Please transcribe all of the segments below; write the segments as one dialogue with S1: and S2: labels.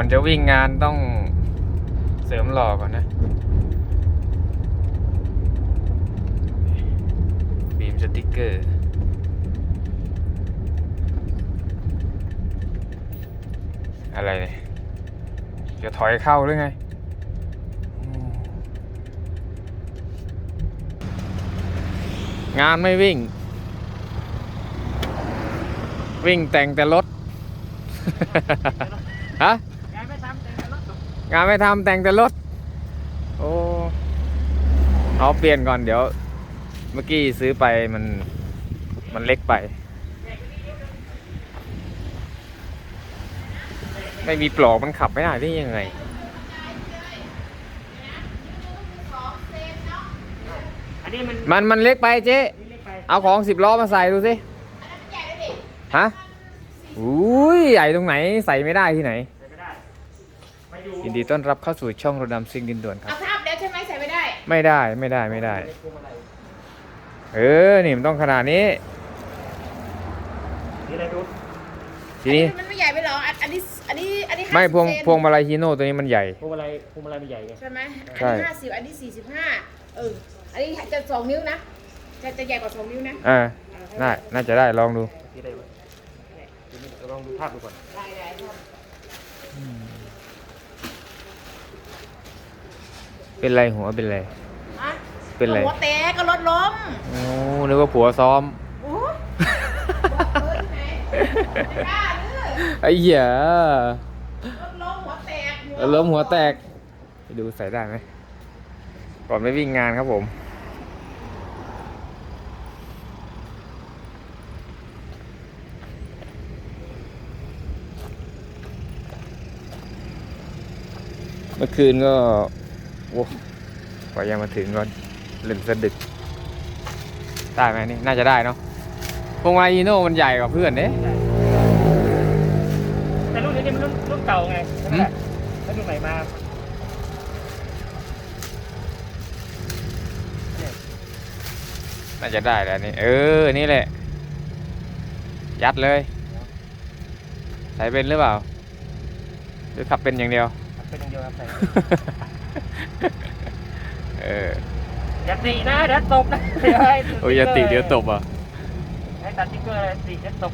S1: ก่อนจะวิ่งงานต้องเสริมหล่อก่อนนะบีมสติกเกอร์อะไรเนี่ยจะถอยเข้าหรือไง งานไม่วิ่ง วิ่งแต่งแต่รถ ฮะ
S2: งานไม่ทำแต่งรถ
S1: งานไม่ทำแต่งแต่รถ โอ้เอาเปลี่ยนก่อนเดี๋ยว เมื่อกี้ซื้อไปมันมันเล็กไป ไม่มีปลอกมันขับไม่ได้ได้ยังไง
S2: อันนี้มัน
S1: มันมันเล็กไปเจ๊
S2: นี่เล็กไป
S1: เอาของสิบล้อมาใส่ดูสิ ฮะ อุ้ยใหญ่ตรงไหนใส่ไม่ได้ที่ไหน
S2: ใส่ไม่ได้มาอ ยู่
S1: ยินดีต้อนรับเข้าสู่ช่องรถดำซิงดินด่วนครับ
S3: เอาทับแล้วใช่ไหมใส่ไม่ได้
S1: ไม่ได้ไม่ได้ไม่ได้
S2: พวงมาลัย
S1: เออ นี่มันต้องขนาดนี้
S2: นี่อะไรดู
S1: ทีนี้
S3: มันไม่ใหญ่ไปหรอ อันอันนี้ อันนี้ อันนี้
S1: ไม่
S3: 50
S1: พวง
S3: เซน
S1: พวงมาลัยฮีโน่ตัวนี้มันใหญ่
S2: พวงมาลัยพวงมาลัยมันใหญ่ไง
S3: ใช่ไหม
S1: ใช่
S3: อันนี้ห้าสิบอันนี้สี่สิบห้าเออ อันนี้จะสองนิ้วนะ จะจะใหญ่กว่าสองนิ้วนะ
S1: อ่าน่าน่าจะได้ลองดู
S2: ที่ได้ไหมเดี๋ยวนี้ลองดูภาพดูก่อน
S3: ได้ได้ครับ
S1: เป็นไรหัวเป็นไร
S3: ฮะ
S1: เป็นไร
S3: หัวแตกก็รถล้ม
S1: โอ้นึกว่าผัวซ้อม
S3: โอ้ยบอกเลยที่ไหนไม่กล้าเด้อ
S1: ไอ้เหี้ย
S3: รถล้มหัวแตก
S1: ล้มหัวแตกไปดูใส่ได้ไหม ก่อนไม่วิ่งงานครับผม เมื่อคืนก็ โอ้กว่ายังมาถึงก็เล่นสะดึก ได้ไหมนี่ น่าจะได้เนาะพวงมาลัยอีโน่มันใหญ่กว่าเพื่อนเด้
S2: แต่รุ่นนี้มันรุ่นรุ่นเก่าไงใช่ไหม
S1: หืม
S2: แล้วรุ่นใหม่มาเนี่ย
S1: น่าจะได้แล้วนี่ เออ นี่แหละ ยัดเลย ใส่เป็นหรือเปล่า หรือขับเป็นอย่างเดียว
S2: เป็นอย่างเดียวครับใส่
S1: เออ
S2: อย่าตีนะเดี๋ยวตกนะเดี๋ยวให้
S1: โอ้ยอย่าติเดี๋ยวตบอะ
S2: ให้ตัดติ๊กเกอร์เลยตีเดี๋ยวตก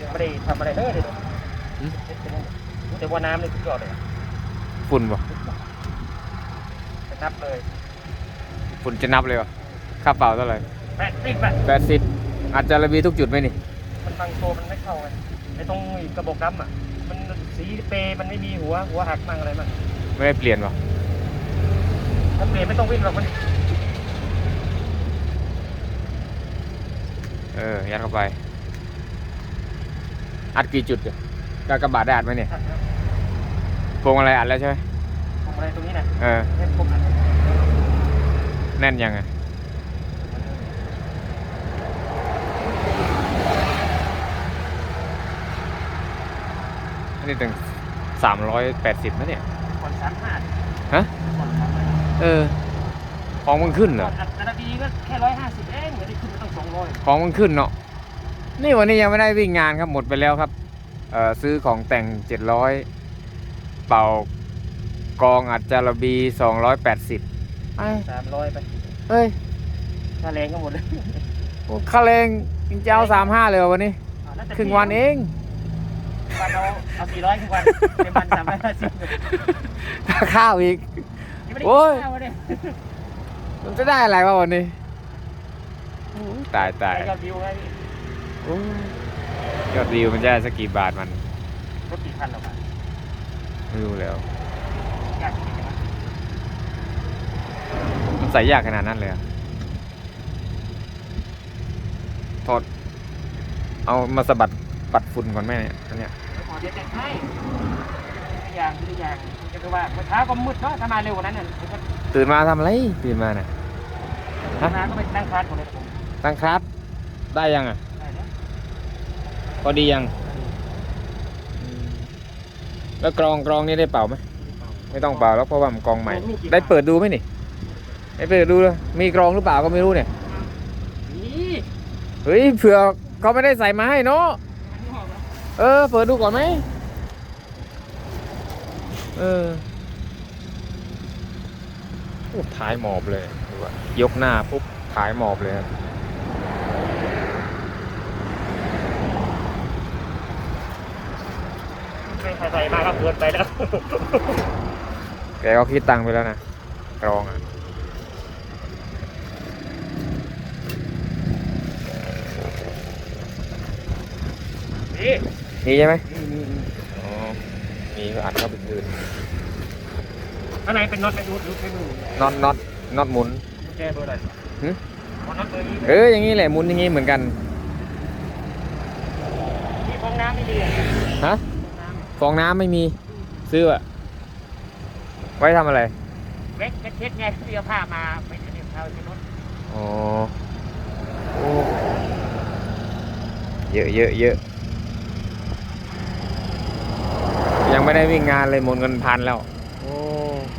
S2: ยังไม่ได้ทำอะไรเลยเดี๋ยว
S1: หืม
S2: แต่ว่าน้ำนี่สุดยอดเลยอะ
S1: ฝุ่นป่ะ
S2: ไปนับเลย
S1: ฝุ่นจะนับเลยวะค่าเปล่าเท่าไหร่
S2: แปดสิบอะ
S1: แปดสิบอาจจะระบีทุกจุดไหมนี่
S2: มัน บางตัวมันไม่เข้าไงไอ้ตรงกระบอกดำอะมันสีเปรย์มันไม่มีหัวหัวหักมั่งอะไรมั่ง
S1: ไม่ได้เปลี่ยนป่ะ
S2: ถ้าเปลี่ยนไม่ต้องวิ่งหรอกมัน
S1: เออยัดเข้าไป อัดกี่จุดอะกากระบาดได้อัดไหมเนี่ย
S2: หักนะ
S1: พวงอะไรอัดแล้วใช่ไหม
S2: ทำอะไรตรงนี้นะ
S1: เออ
S2: เล่นคมอัด
S1: แน่นยังไง นนี้ถึงสามร้อยแปดสิบนะเนี่ย
S2: ก่อนสามห้า
S1: ฮะ
S2: ก่อนสามห้า
S1: เออ ของมันขึ้นเหร
S2: ก่
S1: อ
S2: อนอัดแต่ละทีก็แค่ร้อยห้าสิบเองไม่ได้ขึ้นมาต้องสองร้อย
S1: ของมันขึ้นเนาะนี่วันนี้ยังไม่ได้วิ่งงานครับหมดไปแล้วครับเอ่อซื้อของแต่งเจ็ดร้อยเป่ากองอัดจารบีสองร้อยแปดสิบ
S2: สามร้อยไป
S1: เฮ้ย
S2: ค่าแรงก็หมดเลย
S1: โอ้ค่าแรงจริงจะเอาสามห้าเลยเหรอวันนี้
S2: อ่าแล้วแต่
S1: ครึ่งวันเอง
S2: วันเอาเอาสี่ร้อยครึ่งวันเป็นวันสามร้อยห้าสิบ
S1: ค่าข้าวอีก
S2: ยังไม่ได้
S1: โอ้ย
S2: กินข้าวเลย
S1: มันจะได้อะไรวะวันนี้โอ้ยตายตาย
S2: ไปกับวิวไงพี่
S1: โอ้ยยอดวิวมันจะได้สักกี่บาทมัน
S2: รถกี่คันหรอกอะ
S1: ไม่รู้แล้ว
S2: ยากจริงๆนะ
S1: มันใส่ยากขนาดนั้นเลยเหรอถอด เอามาสะบัดปัดฝุ่นก่อนไหมเนี่ยอันเนี้ย
S2: ขอ เดี๋ยวแต่งให้ตัวอย่างตัวอย่างจะคือว่าเมื่อเช้าก็มืดเนาะถ้ามาเร็วกว่านั้นน่ะผมก็
S1: ตื่นมาทำอะไร ตื่นมาน่ะฮะ
S2: มาก็ไปนั่งคลาสของเลยผม
S1: ตั้งคลาสได้ยังอะ
S2: ได้แล้ว
S1: พอดียัง แล้วกรองกรองนี่ได้เป่าไหม ไม่ต้องเป่าแล้วเพราะว่ามันกรองใหม่ ได้เปิดดูไหมนี่ได้เปิดดูเลยมีกรองหรือเปล่าก็ไม่รู้เนี่ย
S2: นี่
S1: เฮ้ยเผื่อเขาไม่ได้ใส่มาให้เนาะ เออ เปิดดูก่อนไหม เออโอ้ท้ายหมอบเลยดูว่ายกหน้าปุ๊บท้ายหมอบเลยครับ
S2: ไม่ใส่มาก็เกินไปแล้ว
S1: แกก็คิดตังค์ไปแล้วนะกรองอะ
S2: นี่
S1: มีใช่ไหม
S2: นี่นี่นี่
S1: อ๋อมีก็อัดเข้าไปคืน
S2: ข้างในเป็นน็อตไปดูดูไปดู
S1: น็อตน็อตน็อตหมุน
S2: แกเบอร์อะไร
S1: หึ
S2: อ๋อน็อตเบอร์นี้
S1: เอออย่างนี้แหละหมุนอย่างนี้เหมือนกัน
S2: ที่ฟองน้ำไม่ดีอะ
S1: ฮะ
S2: ฟองน้ำ
S1: ฟองน้ำไม่มีซื้ออะไว้ทำอะไร
S2: เล็กเช็ดไงที่เอาผ้ามาไปเช็ดเท้าที่รถ
S1: อ๋อโอ้เยอะเยอะเยอะ ยัง ไม่ได้วิ่งงานเลยหมดเงินพันแล้ว โอ้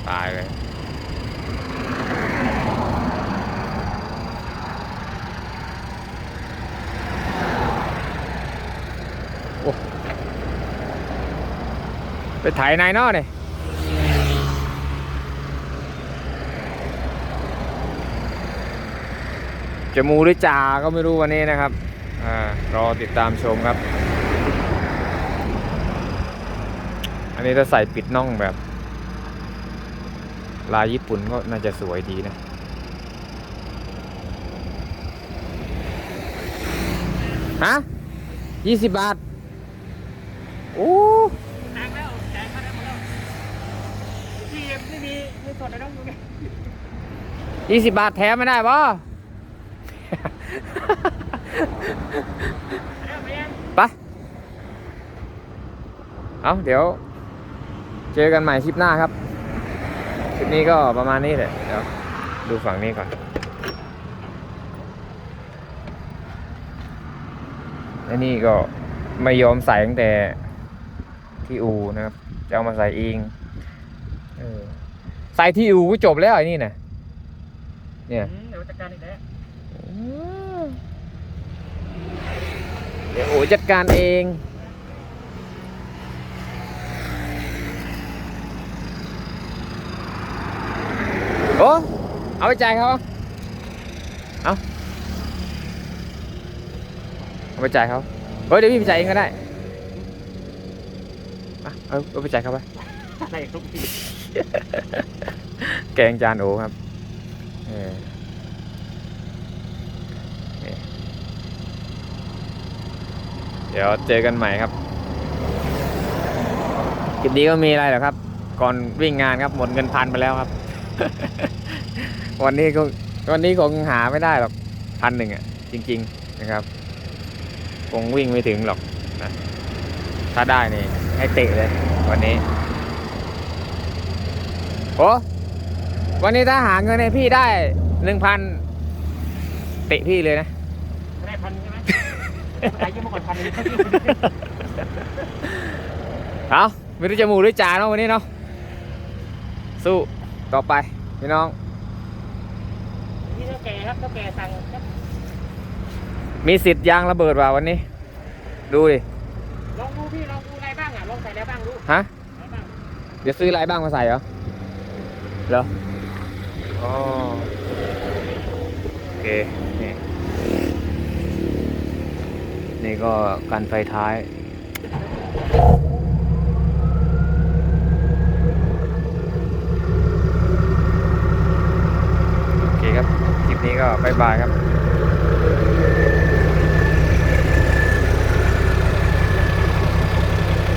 S1: ตายเลย โอ้ ไปถ่ายนายนอเนี่ยจะมูหรือจ่าก็ไม่รู้วันนี้นะครับ อ่า รอติดตามชมครับ อันนี้ถ้าใส่ปิดน่องแบบ ลายญี่ปุ่นก็น่าจะสวยดีนะ ฮะยี่สิบบาท โอ้
S2: ตังแล้วจ่ายค่าได้หมดแล้วที่ไม่มีไม่สดเลยต้องดูไง
S1: ยี่สิบบาทแถมไม่ได้ปะ
S2: ปยัง
S1: ไปเอาเดี๋ยว เจอกันใหม่คลิปหน้าครับ คลิปนี้ก็ประมาณนี้แหละเดี๋ยวดูฝั่งนี้ก่อนอันนี้ก็ไม่ยอมใส่ตั้งแต่ที่อูนะครับ จะเอามาใส่เองเออใส่ที่อูก็จบแล้วไอ้นี่นะเนี่ย
S2: อืมเดี๋ยวจัดการอีกแล้ว
S1: เดี๋ยวโอ้จัดการเอง โอ้เอา ไปจ่ายเขาเอาเอาไปจ่ายเขาเฮ้ยเดี๋ยวพี่ไปจ่ายเองก็ได้อะเอาเอาไปจ่ายเขาไป
S2: อะไรทุกที
S1: แกงจานโอครับเออนี่เดี๋ยวเจอกันใหม่ครับคลิปนี้ก็มีอะไรเหรอครับ ก่อนวิ่งงานครับหมดเงินพันไปแล้วครับ วันนี้ก็วันนี้คงหาไม่ได้หรอกพันหนึ่งอะ จริง ๆนะครับ คงวิ่งไม่ถึงหรอกนะถ้าได้นี่ ให้เตะเลย วันนี้โอ้วันนี้ถ้าหาเงินให้พี่ได้หนึ่งพันเตะพี่เลยนะ
S2: ได้พันใช่ไหมได้ยืมมาก่อนพันหนึง
S1: เอาไม่รู้จะหมูหรือจ่าเนาะวันนี้เนาะสู้ต่อไปพี่น้อง
S2: นี่เท่า แก่ครับเท่าแก่สั่งครับ
S1: มีสิทธิ์ยางระเบิดว่ะวันนี้ ดูดิ
S2: ลองดูพี่ลองดูอะไรบ้างอะลองใส่อะไรบ้างดู
S1: ฮะ
S2: อะไรบ้าง
S1: เดี๋ยวซื้ออะไรบ้างมาใส่เหรอ เหรอ อ๋อ โอเค นี่ นี่ก็กันไฟท้าย โอเคครับ คลิ ปนี้ก็บายบายครับ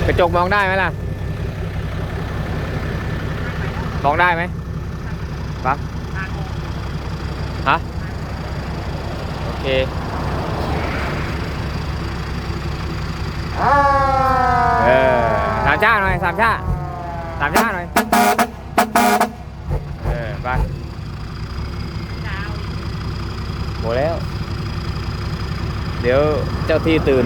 S1: กระจกมองได้ไหมล่ะ มองได้ไหมปั๊บฮะ โอเคเออสามชาติหน่อยสามชาติสามชาติหน่อย เออ ไป
S2: ดาว
S1: หมดแล้ว เดี๋ยวเจ้าที่ตื่น